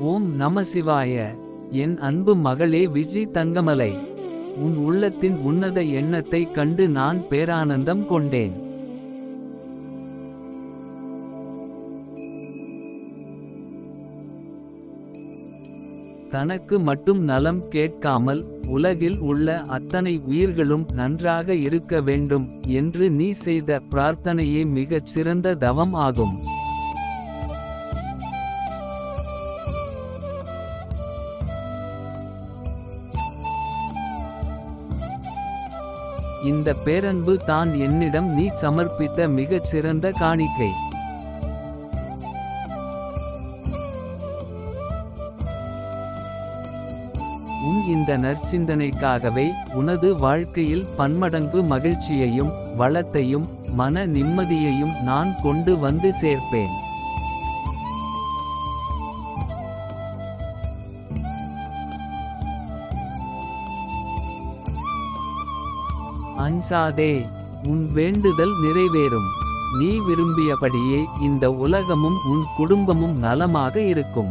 ஓம் நம சிவாய. என் அன்பு மகளே விஜி தங்கமலை. உன் உள்ளத்தின் உன்னத எண்ணத்தைக் கண்டு நான் பேரானந்தம் கொண்டேன். தனக்கு மட்டும் நலம் கேட்காமல் உலகில் உள்ள அத்தனை உயிர்களும் நன்றாக இருக்க வேண்டும் என்று நீ செய்த பிரார்த்தனையே மிகச் சிறந்த தவம் ஆகும். இந்த பேரன்பு தான் என்னிடம் நீ சமர்ப்பித்த மிகச் சிறந்த காணிக்கை. உன் இந்த நற்சிந்தனைக்காகவே உனது வாழ்க்கையில் பன்மடங்கு மகிழ்ச்சியையும் வளத்தையும் மன நிம்மதியையும் நான் கொண்டு வந்து சேர்ப்பேன். அஞ்சாதே உன் வேண்டுதல் நிறைவேறும். நீ விரும்பியபடியே இந்த உலகமும் உன் குடும்பமும் நலமாக இருக்கும்.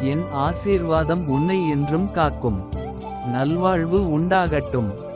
என் ஆசீர்வாதம் உன்னை என்றும் காக்கும். நல்வாழ்வு உண்டாகட்டும்.